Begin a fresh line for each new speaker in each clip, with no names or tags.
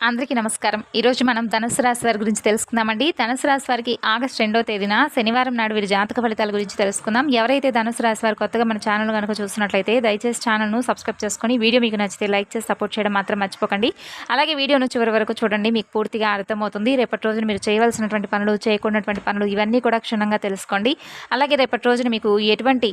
అందరికీ నమస్కారం. ఈరోజు మనం ధనుసు రాశి వారి గురించి తెలుసుకుందామండి. ధనుసు రాశి వారికి ఆగస్ట్ రెండో తేదీన శనివారం నాడు వీరి జాతక ఫలితాల గురించి తెలుసుకుందాం. ఎవరైతే ధనుసు రాశి వారు కొత్తగా మన ఛానల్ కనుక చూస్తున్నట్లయితే దయచేసి ఛానల్ను సబ్స్క్రైబ్ చేసుకొని వీడియో మీకు నచ్చితే లైక్ చేసి సపోర్ట్ చేయడం మాత్రం మర్చిపోకండి. అలాగే వీడియోను చివరి వరకు చూడండి. మీకు పూర్తిగా అర్థమవుతుంది. రేపటి రోజున మీరు చేయవలసినటువంటి పనులు చేయకూడనటువంటి పనులు ఇవన్నీ కూడా క్షుణ్ణంగా తెలుసుకోండి. అలాగే రేపటి రోజున మీకు ఎటువంటి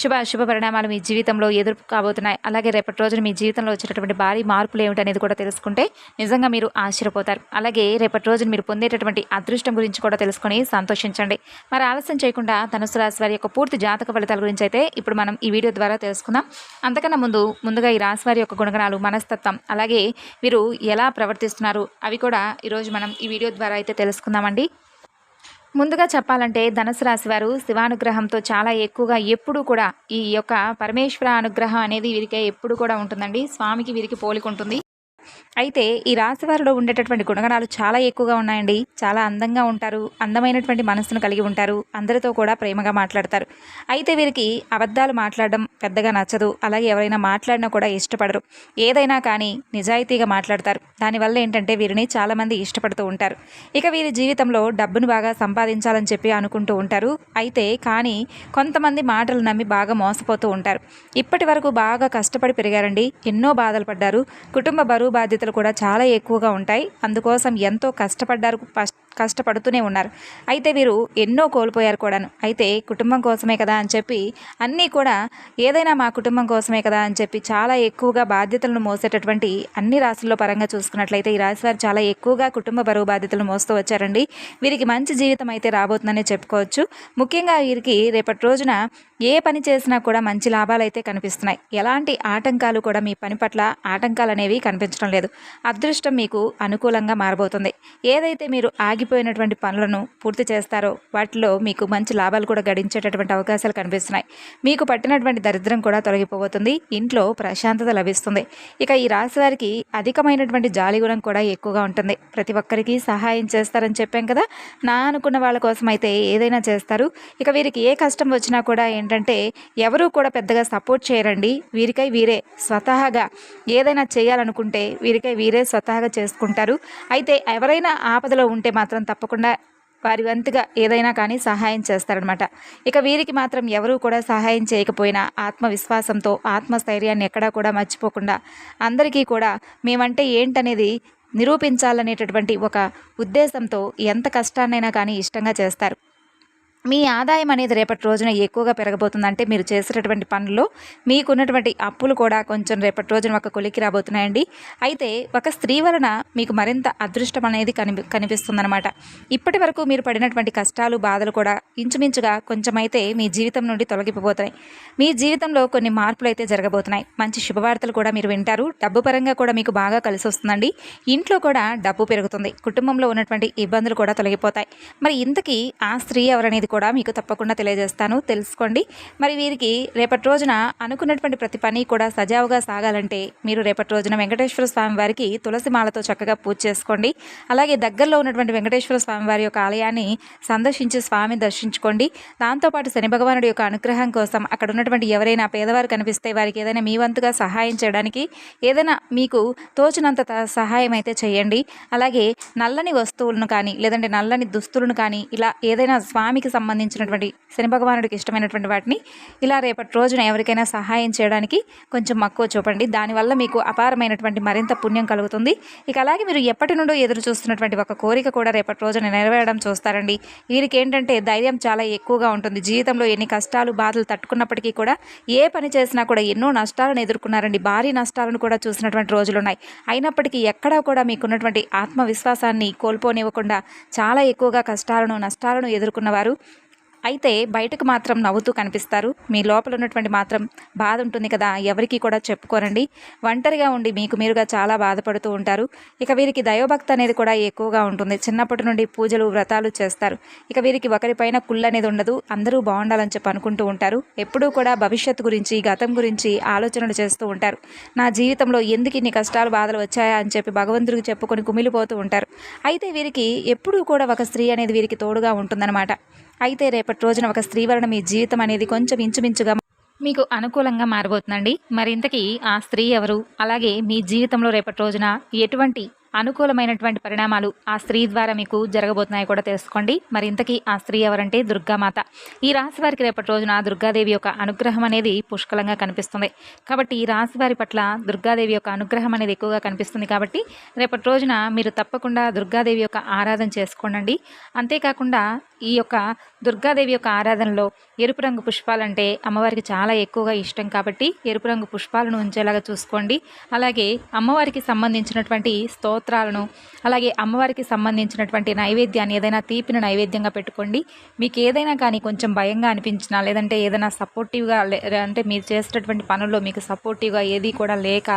శుభ శుభ పరిణామాలు మీ జీవితంలో ఎదురు కాబోతున్నాయి. అలాగే రేపటి రోజున మీ జీవితంలో వచ్చేటటువంటి భారీ మార్పులు ఏమిటనేది కూడా తెలుసుకుంటే నిజంగా మీరు ఆశ్చర్యపోతారు. అలాగే రేపటి రోజున మీరు పొందేటటువంటి అదృష్టం గురించి కూడా తెలుసుకొని సంతోషించండి. మరి ఆలస్యం చేయకుండా ధనుసు రాశి వారి యొక్క పూర్తి జాతక ఫలితాల గురించి అయితే ఇప్పుడు మనం ఈ వీడియో ద్వారా తెలుసుకుందాం. అంతకన్నా ముందు ముందుగా ఈ రాశి వారి యొక్క గుణగణాలు మనస్తత్వం అలాగే వీరు ఎలా ప్రవర్తిస్తున్నారు అవి కూడా ఈరోజు మనం ఈ వీడియో ద్వారా అయితే తెలుసుకుందామండి. ముందుగా చెప్పాలంటే ధనుసు రాశి వారు శివానుగ్రహంతో చాలా ఎక్కువగా ఎప్పుడు కూడా ఈ యొక్క పరమేశ్వర అనుగ్రహం అనేది వీరికి ఎప్పుడు కూడా ఉంటుందండి. స్వామికి వీరికి పోలికుంటుంది అయితే ఈ రాశి వారిలో ఉండేటటువంటి గుణగణాలు చాలా ఎక్కువగా ఉన్నాయండి. చాలా అందంగా ఉంటారు. అందమైనటువంటి మనస్సును కలిగి ఉంటారు. అందరితో కూడా ప్రేమగా మాట్లాడతారు. అయితే వీరికి అబద్ధాలు మాట్లాడడం పెద్దగా నచ్చదు. అలాగే ఎవరైనా మాట్లాడినా కూడా ఇష్టపడరు. ఏదైనా కానీ నిజాయితీగా మాట్లాడతారు. దానివల్ల ఏంటంటే వీరిని చాలామంది ఇష్టపడుతూ ఉంటారు. ఇక వీరి జీవితంలో డబ్బును బాగా సంపాదించాలని చెప్పి అనుకుంటూ ఉంటారు. అయితే కానీ కొంతమంది మాటలు నమ్మి బాగా మోసపోతూ ఉంటారు. ఇప్పటి వరకు బాగా కష్టపడి పెరిగారండి. ఎన్నో బాధలు పడ్డారు. కుటుంబ బరువు బాధ్యతలు కూడా చాలా ఎక్కువగా ఉంటాయి. అందుకోసం ఎంతో కష్టపడ్డారు. ఫస్ట్ కష్టపడుతూనే ఉన్నారు. అయితే వీరు ఎన్నో కోల్పోయారు కూడాను. అయితే కుటుంబం కోసమే కదా అని చెప్పి అన్నీ కూడా ఏదైనా మా కుటుంబం కోసమే కదా అని చెప్పి చాలా ఎక్కువగా బాధ్యతలను మోసేటటువంటి అన్ని రాశుల్లో పరంగా చూసుకున్నట్లయితే ఈ రాశి వారు చాలా ఎక్కువగా కుటుంబ బరువు బాధ్యతలు మోస్తూ వచ్చారండి. వీరికి మంచి జీవితం అయితే రాబోతుందనే చెప్పుకోవచ్చు. ముఖ్యంగా వీరికి రేపటి రోజున ఏ పని చేసినా కూడా మంచి లాభాలు అయితే కనిపిస్తున్నాయి. ఎలాంటి ఆటంకాలు కూడా మీ పని పట్ల ఆటంకాలు అనేవి కనిపించడం లేదు. అదృష్టం మీకు అనుకూలంగా మారబోతుంది. ఏదైతే మీరు ఆగి ఆగిపోయినటువంటి పనులను పూర్తి చేస్తారో వాటిలో మీకు మంచి లాభాలు కూడా గడించేటటువంటి అవకాశాలు కనిపిస్తున్నాయి. మీకు పట్టినటువంటి దరిద్రం కూడా తొలగిపోబోతుంది. ఇంట్లో ప్రశాంతత లభిస్తుంది. ఇక ఈ రాశి వారికి అధికమైనటువంటి జాలి గుణం కూడా ఎక్కువగా ఉంటుంది. ప్రతి ఒక్కరికి సహాయం చేస్తారని చెప్పాం కదా? నా అనుకున్న వాళ్ళ కోసం అయితే ఏదైనా చేస్తారు. ఇక వీరికి ఏ కష్టం వచ్చినా కూడా ఏంటంటే ఎవరూ కూడా పెద్దగా సపోర్ట్ చేయరండి. వీరికై వీరే స్వతహాగా ఏదైనా చేయాలనుకుంటే వీరికై వీరే స్వతహాగా చేసుకుంటారు. అయితే ఎవరైనా ఆపదలో ఉంటే మాత్రం తప్పకుండా వారి వంతుగా ఏదైనా కానీ సహాయం చేస్తారనమాట ఇక వీరికి మాత్రం ఎవరూ కూడా సహాయం చేయకపోయినా ఆత్మవిశ్వాసంతో ఆత్మస్థైర్యాన్ని ఎక్కడా కూడా మర్చిపోకుండా అందరికీ కూడా మేమంటే ఏంటనేది నిరూపించాలనేటటువంటి ఒక ఉద్దేశంతో ఎంత కష్టాన్నైనా కానీ ఇష్టంగా చేస్తారు. మీ ఆదాయం అనేది రేపటి రోజున ఎక్కువగా పెరగబోతుందంటే మీరు చేసేటటువంటి పనుల్లో మీకున్నటువంటి అప్పులు కూడా కొంచెం రేపటి రోజున ఒక కొలికి రాబోతున్నాయండి. అయితే ఒక స్త్రీ వలన మీకు మరింత అదృష్టం అనేది కనిపి కనిపిస్తుందన్నమాట. ఇప్పటి వరకు మీరు పడినటువంటి కష్టాలు బాధలు కూడా ఇంచుమించుగా కొంచెమైతే మీ జీవితం నుండి తొలగిపోతున్నాయి మీ జీవితంలో కొన్ని మార్పులు అయితే జరగబోతున్నాయి. మంచి శుభవార్తలు కూడా మీరు వింటారు. డబ్బు పరంగా కూడా మీకు బాగా కలిసి వస్తుందండి. ఇంట్లో కూడా డబ్బు పెరుగుతుంది. కుటుంబంలో ఉన్నటువంటి ఇబ్బందులు కూడా తొలగిపోతాయి. మరి ఇంతకీ ఆ స్త్రీ ఎవరనేది కూడా మీకు తప్పకుండా తెలియజేస్తాను. తెలుసుకోండి. మరి వీరికి రేపటి రోజున అనుకున్నటువంటి ప్రతి పని కూడా సజావుగా సాగాలంటే మీరు రేపటి రోజున వెంకటేశ్వర స్వామి వారికి తులసి మాలతో చక్కగా పూజ చేసుకోండి. అలాగే దగ్గరలో ఉన్నటువంటి వెంకటేశ్వర స్వామి వారి యొక్క ఆలయాన్ని సందర్శించి స్వామిని దర్శించుకోండి. దాంతోపాటు శని భగవానుడి యొక్క అనుగ్రహం కోసం అక్కడ ఉన్నటువంటి ఎవరైనా పేదవారు కనిపిస్తే వారికి ఏదైనా మీ వంతుగా సహాయం చేయడానికి ఏదైనా మీకు తోచినంత త- సహాయం అయితే చేయండి. అలాగే నల్లని వస్తువులను కానీ లేదంటే నల్లని దుస్తులను కానీ ఇలా ఏదైనా స్వామికి సంబంధించినటువంటి శని భగవానుడికి ఇష్టమైనటువంటి వాటిని ఇలా రేపటి రోజున ఎవరికైనా సహాయం చేయడానికి కొంచెం మక్కువ చూపండి. దానివల్ల మీకు అపారమైనటువంటి మరింత పుణ్యం కలుగుతుంది. ఇక అలాగే మీరు ఎప్పటి నుండో ఎదురు చూస్తున్నటువంటి ఒక కోరిక కూడా రేపటి రోజున నెరవేరడం చూస్తారండి. వీరికి ఏంటంటే ధైర్యం చాలా ఎక్కువగా ఉంటుంది. జీవితంలో ఎన్ని కష్టాలు బాధలు తట్టుకున్నప్పటికీ కూడా ఏ పని చేసినా కూడా ఎన్నో నష్టాలను ఎదుర్కొన్నారండి. భారీ నష్టాలను కూడా చూసినటువంటి రోజులు ఉన్నాయి అయినప్పటికీ ఎక్కడా కూడా మీకున్నటువంటి ఆత్మవిశ్వాసాన్ని కోల్పోనివ్వకుండా చాలా ఎక్కువగా కష్టాలను నష్టాలను ఎదుర్కొన్నవారు అయితే బయటకు మాత్రం నవ్వుతూ కనిపిస్తారు. మీ లోపల ఉన్నటువంటి మాత్రం బాధ ఉంటుంది కదా ఎవరికి కూడా చెప్పుకోరండి. ఒంటరిగా ఉండి మీకు మీరుగా చాలా బాధపడుతూ ఉంటారు. ఇక వీరికి దైవభక్తి అనేది కూడా ఎక్కువగా ఉంటుంది. చిన్నప్పటి నుండి పూజలు వ్రతాలు చేస్తారు. ఇక వీరికి ఒకరిపైన కుళ్ళు అనేది ఉండదు. అందరూ బాగుండాలని చెప్పి అనుకుంటూ ఉంటారు. ఎప్పుడూ కూడా భవిష్యత్తు గురించి గతం గురించి ఆలోచనలు చేస్తూ ఉంటారు. నా జీవితంలో ఎందుకు ఇన్ని కష్టాలు బాధలు వచ్చాయా అని చెప్పి భగవంతుడికి చెప్పుకొని కుమిలిపోతూ ఉంటారు. అయితే వీరికి ఎప్పుడూ కూడా ఒక స్త్రీ అనేది వీరికి తోడుగా ఉంటుందన్నమాట. అయితే రేపటి రోజున ఒక స్త్రీ మీ జీవితం అనేది కొంచెం ఇంచుమించుగా మీకు అనుకూలంగా మారబోతుందండి. మరి ఇంతకీ ఆ స్త్రీ ఎవరు? అలాగే మీ జీవితంలో రేపటి రోజున ఎటువంటి అనుకూలమైనటువంటి పరిణామాలు ఆ స్త్రీ ద్వారా మీకు జరగబోతున్నాయి కూడా తెలుసుకోండి. మరి ఇంతకీ ఆ స్త్రీ ఎవరంటే దుర్గామాత. ఈ రాశి వారికి రేపటి రోజున దుర్గాదేవి యొక్క అనుగ్రహం అనేది పుష్కలంగా కనిపిస్తుంది. కాబట్టి ఈ రాశి వారి పట్ల దుర్గాదేవి యొక్క అనుగ్రహం అనేది ఎక్కువగా కనిపిస్తుంది కాబట్టి రేపటి రోజున మీరు తప్పకుండా దుర్గాదేవి యొక్క ఆరాధన చేసుకోండి అంతేకాకుండా ఈ యొక్క దుర్గాదేవి యొక్క ఆరాధనలో ఎరుపు రంగు పుష్పాలంటే అమ్మవారికి చాలా ఎక్కువగా ఇష్టం కాబట్టి ఎరుపు రంగు పుష్పాలను ఉంచేలాగా చూసుకోండి. అలాగే అమ్మవారికి సంబంధించినటువంటి స్తోత్రాలను అలాగే అమ్మవారికి సంబంధించినటువంటి నైవేద్యాన్ని ఏదైనా తీపిన నైవేద్యంగా పెట్టుకోండి. మీకు ఏదైనా కానీ కొంచెం భయంగా అనిపించినా లేదంటే ఏదైనా సపోర్టివ్గా అంటే మీరు చేసేటటువంటి పనుల్లో మీకు సపోర్టివ్గా ఏది కూడా లేక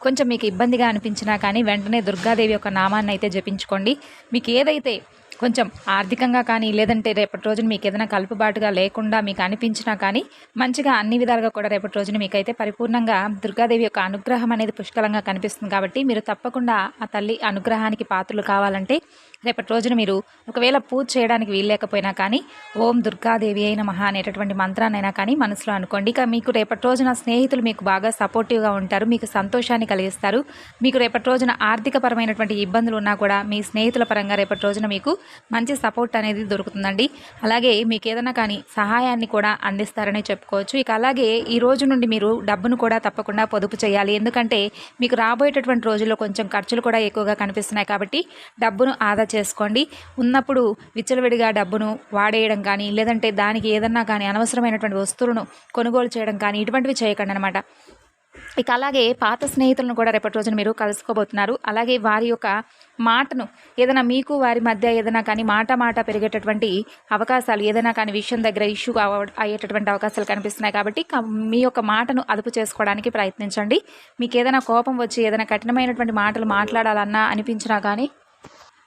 కొంచెం మీకు ఇబ్బందిగా అనిపించినా కానీ వెంటనే దుర్గాదేవి యొక్క నామాన్ని అయితే జపించుకోండి. మీకు ఏదైతే కొంచెం ఆర్థికంగా కానీ లేదంటే రేపటి రోజున మీకు ఏదైనా కలుపుబాటుగా లేకుండా మీకు అనిపించినా కానీ మంచిగా అన్ని విధాలుగా కూడా రేపటి రోజున మీకైతే పరిపూర్ణంగా దుర్గాదేవి యొక్క అనుగ్రహం అనేది పుష్కలంగా కనిపిస్తుంది. కాబట్టి మీరు తప్పకుండా ఆ తల్లి అనుగ్రహానికి పాత్రలు కావాలంటే రేపటి రోజున మీరు ఒకవేళ పూజ చేయడానికి వీల్లేకపోయినా కానీ ఓం దుర్గాదేవి అయిన మహా అనేటటువంటి మంత్రాన్నైనా కానీ మనసులో అనుకోండి. ఇక మీకు రేపటి రోజున స్నేహితులు మీకు బాగా సపోర్టివ్గా ఉంటారు మీకు సంతోషాన్ని కలిగిస్తారు. మీకు రేపటి రోజున ఆర్థికపరమైనటువంటి ఇబ్బందులు ఉన్నా కూడా మీ స్నేహితుల పరంగా రేపటి రోజున మీకు మంచి సపోర్ట్ అనేది దొరుకుతుందండి. అలాగే మీకు ఏదైనా కానీ సహాయాన్ని కూడా అందిస్తారని చెప్పుకోవచ్చు. ఇక అలాగే ఈ రోజు నుండి మీరు డబ్బును కూడా తప్పకుండా పొదుపు చేయాలి. ఎందుకంటే మీకు రాబోయేటటువంటి రోజుల్లో కొంచెం ఖర్చులు కూడా ఎక్కువగా కనిపిస్తున్నాయి కాబట్టి డబ్బును ఆదా చేసుకోండి. ఉన్నప్పుడు విచ్చలవిడిగా డబ్బును వాడేయడం కానీ లేదంటే దానికి ఏదన్నా కానీ అనవసరమైనటువంటి వస్తువులను కొనుగోలు చేయడం కానీ ఇటువంటివి చేయకండి అనమాట ఇక అలాగే పాత స్నేహితులను కూడా రేపటి రోజున మీరు కలుసుకోబోతున్నారు. అలాగే వారి యొక్క మాటను ఏదైనా మీకు వారి మధ్య ఏదైనా కానీ మాట మాట పెరిగేటటువంటి అవకాశాలు ఏదైనా కానీ విషయం దగ్గర ఇష్యూ అయ్యేటటువంటి అవకాశాలు కనిపిస్తున్నాయి కాబట్టి మీ యొక్క మాటను అదుపు చేసుకోవడానికి ప్రయత్నించండి. మీకు ఏదైనా కోపం వచ్చి ఏదైనా కఠినమైనటువంటి మాటలు మాట్లాడాలన్నా అనిపించినా కానీ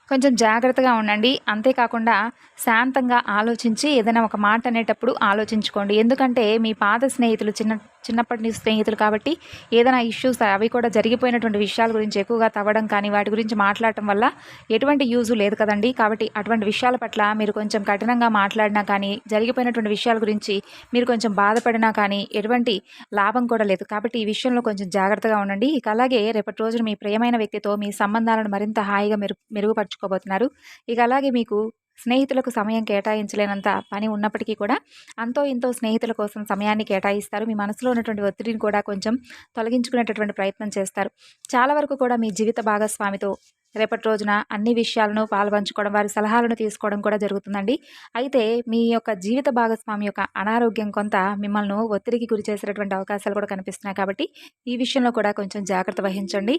కొంచెం జాగ్రత్తగా ఉండండి. అంతేకాకుండా శాంతంగా ఆలోచించి ఏదైనా ఒక మాట అనేటప్పుడు ఆలోచించుకోండి. ఎందుకంటే మీ పాత స్నేహితులు చిన్న చిన్నప్పటి నుంచి స్నేహితులు కాబట్టి ఏదైనా ఇష్యూస్ అవి కూడా జరిగిపోయినటువంటి విషయాల గురించి ఎక్కువగా తవ్వడం కానీ వాటి గురించి మాట్లాడటం వల్ల ఎటువంటి యూజు లేదు కదండి. కాబట్టి అటువంటి విషయాల పట్ల మీరు కొంచెం కఠినంగా మాట్లాడినా కానీ జరిగిపోయినటువంటి విషయాల గురించి మీరు కొంచెం బాధపడినా కానీ ఎటువంటి లాభం కూడా లేదు. కాబట్టి ఈ విషయంలో కొంచెం జాగ్రత్తగా ఉండండి. ఇక అలాగే రేపటి రోజున మీ ప్రియమైన వ్యక్తితో మీ సంబంధాలను మరింత హాయిగా మెరుగు మెరుగుపరుచుకోబోతున్నారు. ఇక అలాగే మీకు స్నేహితులకు సమయం కేటాయించలేనంత పని ఉన్నప్పటికీ కూడా అంతో ఇంతో స్నేహితుల కోసం సమయాన్ని కేటాయిస్తారు. మీ మనసులో ఉన్నటువంటి ఒత్తిడిని కూడా కొంచెం తొలగించుకునేటటువంటి ప్రయత్నం చేస్తారు. చాలా వరకు కూడా మీ జీవిత భాగస్వామితో రేపటి రోజున అన్ని విషయాలను పాల్పంచుకోవడం వారి సలహాలను తీసుకోవడం కూడా జరుగుతుందండి. అయితే మీ యొక్క జీవిత భాగస్వామి యొక్క అనారోగ్యం కొంత మిమ్మల్ని ఒత్తిడికి గురి చేసేటటువంటి అవకాశాలు కూడా కనిపిస్తున్నాయి కాబట్టి ఈ విషయంలో కూడా కొంచెం జాగ్రత్త వహించండి.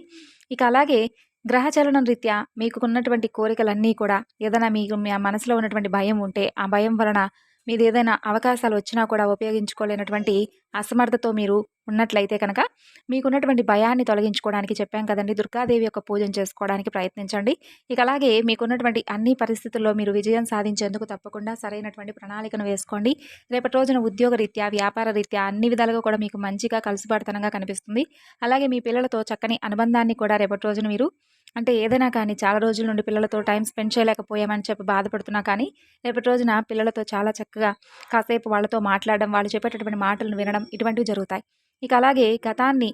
ఇక అలాగే గ్రహచలనం రీత్యా మీకు ఉన్నటువంటి కోరికలన్నీ కూడా ఏదైనా మీకు మీ మనసులో ఉన్నటువంటి భయం ఉంటే ఆ భయం వలన మీది ఏదైనా అవకాశాలు వచ్చినా కూడా ఉపయోగించుకోలేనటువంటి అసమర్థతో మీరు ఉన్నట్లయితే కనుక మీకున్నటువంటి భయాన్ని తొలగించుకోవడానికి చెప్పాం కదండి. దుర్గాదేవి యొక్క పూజను చేసుకోవడానికి ప్రయత్నించండి. ఇక అలాగే మీకున్నటువంటి అన్ని పరిస్థితుల్లో మీరు విజయం సాధించేందుకు తప్పకుండా సరైనటువంటి ప్రణాళికను వేసుకోండి. రేపటి రోజున ఉద్యోగ రీత్యా వ్యాపార రీత్యా అన్ని విధాలుగా కూడా మీకు మంచిగా కలిసిపడతనంగా కనిపిస్తుంది. అలాగే మీ పిల్లలతో చక్కని అనుబంధాన్ని కూడా రేపటి రోజున మీరు అంటే ఏదైనా కానీ చాలా రోజుల నుండి పిల్లలతో టైం స్పెండ్ చేయలేకపోయామని చెప్పి బాధపడుతున్నా కానీ రేపటి రోజున పిల్లలతో చాలా చక్కగా కాసేపు వాళ్ళతో మాట్లాడడం వాళ్ళు చెప్పేటటువంటి మాటలను వినడం ఇటువంటివి జరుగుతాయి. ఇక అలాగే గతాన్ని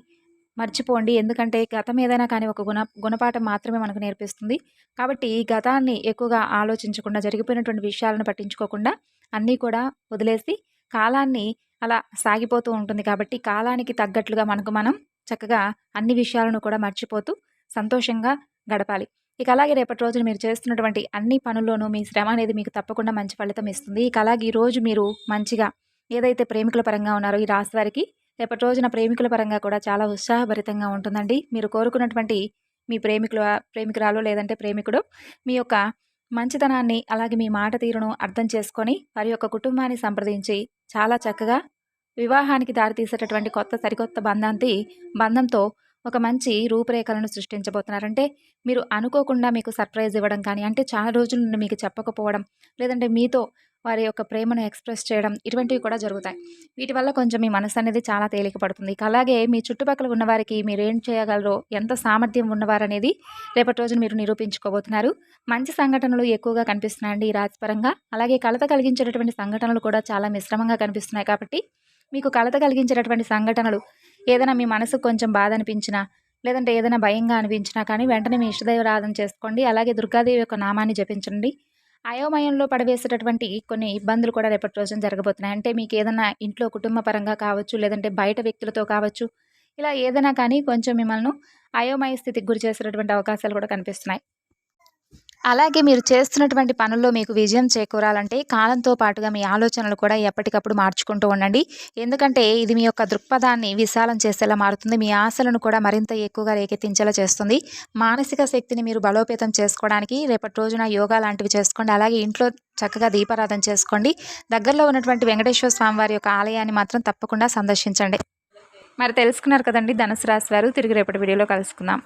మర్చిపోండి. ఎందుకంటే గతం ఏదైనా కానీ ఒక గుణ గుణపాఠం మాత్రమే మనకు నేర్పిస్తుంది. కాబట్టి ఈ గతాన్ని ఎక్కువగా ఆలోచించకుండా జరిగిపోయినటువంటి విషయాలను పట్టించుకోకుండా అన్నీ కూడా వదిలేసి కాలాన్ని అలా సాగిపోతూ ఉంటుంది. కాబట్టి కాలానికి తగ్గట్లుగా మనకు మనం చక్కగా అన్ని విషయాలను కూడా మర్చిపోతూ సంతోషంగా గడపాలి. ఇక అలాగే రేపటి రోజున మీరు చేస్తున్నటువంటి అన్ని పనుల్లోనూ మీ శ్రమ అనేది మీకు తప్పకుండా మంచి ఫలితం ఇస్తుంది. ఇక అలాగే ఈరోజు మీరు మంచిగా ఏదైతే ప్రేమికుల పరంగా ఉన్నారో ఈ రాశి వారికి రేపటి రోజున ప్రేమికుల పరంగా కూడా చాలా ఉత్సాహభరితంగా ఉంటుందండి. మీరు కోరుకున్నటువంటి మీ ప్రేమికుల ప్రేమికురాలు లేదంటే ప్రేమికుడు మీ యొక్క మంచితనాన్ని అలాగే మీ మాట తీరును అర్థం చేసుకొని వారి యొక్క కుటుంబాన్ని సంప్రదించి చాలా చక్కగా వివాహానికి దారితీసేటటువంటి కొత్త సరికొత్త బంధాంతి బంధంతో ఒక మంచి రూపురేఖలను సృష్టించబోతున్నారంటే మీరు అనుకోకుండా మీకు సర్ప్రైజ్ ఇవ్వడం కానీ అంటే చాలా రోజుల నుండి మీకు చెప్పకపోవడం లేదంటే మీతో వారి యొక్క ప్రేమను ఎక్స్ప్రెస్ చేయడం ఇటువంటివి కూడా జరుగుతాయి. వీటి వల్ల కొంచెం మీ మనసు అనేది చాలా తేలిక పడుతుంది అలాగే మీ చుట్టుపక్కల ఉన్నవారికి మీరు ఏం చేయగలరో ఎంత సామర్థ్యం ఉన్నవారనేది రేపటి రోజున మీరు నిరూపించుకోబోతున్నారు. మంచి సంఘటనలు ఎక్కువగా కనిపిస్తున్నాయండి ఈ రాజపరంగా అలాగే కలత కలిగించేటటువంటి సంఘటనలు కూడా చాలా మిశ్రమంగా కనిపిస్తున్నాయి కాబట్టి మీకు కలత కలిగించేటటువంటి సంఘటనలు ఏదైనా మీ మనసుకు కొంచెం బాధ అనిపించినా లేదంటే ఏదైనా భయంగా అనిపించినా కానీ వెంటనే మీ ఇష్టదైవరాధన చేసుకోండి. అలాగే దుర్గాదేవి యొక్క నామాన్ని జపించండి. అయోమయంలో పడవేసేటటువంటి కొన్ని ఇబ్బందులు కూడా రేపటి రోజున జరగబోతున్నాయి. అంటే మీకు ఏదైనా ఇంట్లో కుటుంబ పరంగా కావచ్చు లేదంటే బయట వ్యక్తులతో కావచ్చు ఇలా ఏదైనా కానీ కొంచెం మిమ్మల్ని అయోమయ స్థితికి గురి చేసేటటువంటి అవకాశాలు కూడా కనిపిస్తున్నాయి. అలాగే మీరు చేస్తున్నటువంటి పనుల్లో మీకు విజయం చేకూరాలంటే కాలంతో పాటుగా మీ ఆలోచనలు కూడా ఎప్పటికప్పుడు మార్చుకుంటూ ఉండండి. ఎందుకంటే ఇది మీ యొక్క దృక్పథాన్ని విశాలం చేసేలా మారుతుంది. మీ ఆశలను కూడా మరింత ఎక్కువగా రేకెత్తించేలా చేస్తుంది. మానసిక శక్తిని మీరు బలోపేతం చేసుకోవడానికి రేపటి రోజున యోగా లాంటివి చేసుకోండి. అలాగే ఇంట్లో చక్కగా దీపారాధన చేసుకోండి. దగ్గరలో ఉన్నటువంటి వెంకటేశ్వర స్వామి వారి యొక్క ఆలయాన్ని మాత్రం తప్పకుండా సందర్శించండి. మరి తెలుసుకున్నారు కదండి ధనుసు రాశి వారు. తిరిగి రేపటి వీడియోలో కలుసుకుందాం.